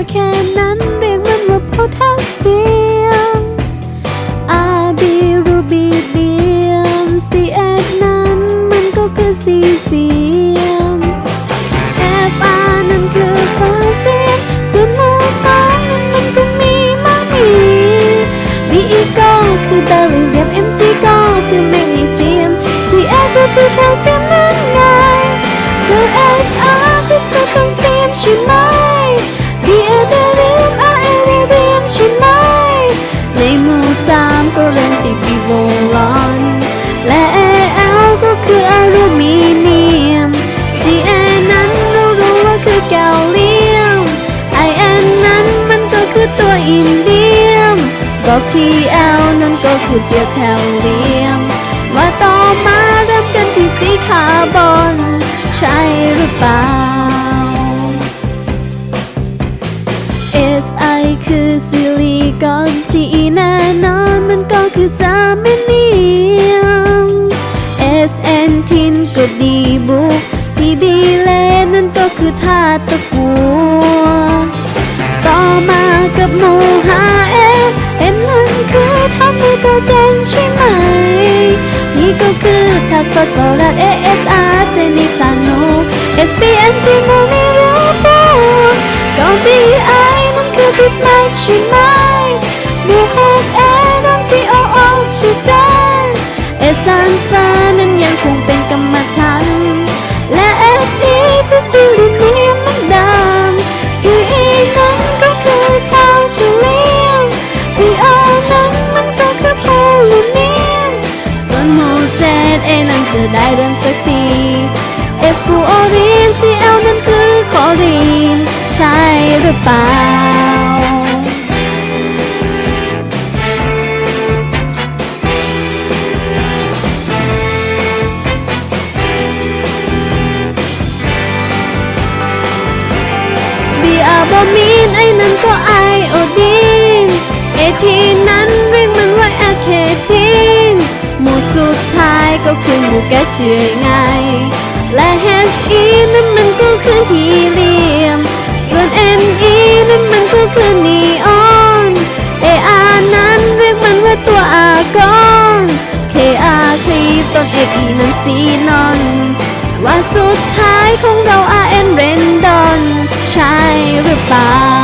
your can สามก็เรียนที่ปีโบลอนและ A L ก็คืออลูมิเนียม G A นั้นเรารู้ว่าคือแกลเลียม I N นั้นมันก็คือตัวอินเดียม บอก T L นั้นก็คือเจียแถวเลียม มาต่อมาเริ่มกันที่สีคาร์บอนใช่หรือเปล่า S I คือซิลิคอน G S N ทินก็ดีบุก P B เลนั่นก็คือธาตุตะกัวต่อมากับโมหะเอเอ็นนั่นคือทำให้เกาเจนใช่ไหม นี่ก็คือธาตุฟอสฟอรัส A S R เซนิสานโน S P N ติโมนิโรโบก็ B I นั่นคือบิสมาใช่ไหม ได้เริ่มสักที F ฟูโอรีน C L นั้นคือคอรีน ใช่หรือเปล่า แกเชื่อไงและ HE นั้นมันก็คือฮีเลียม ส่วน NE นั้นมันก็คือนีออน AR นั้นเรียกมันว่าตัวอากอน KR คลีต้น FE นั้นซีนอน ว่าสุดท้ายของเรา RN เรนดอน ใช่หรือเปล่า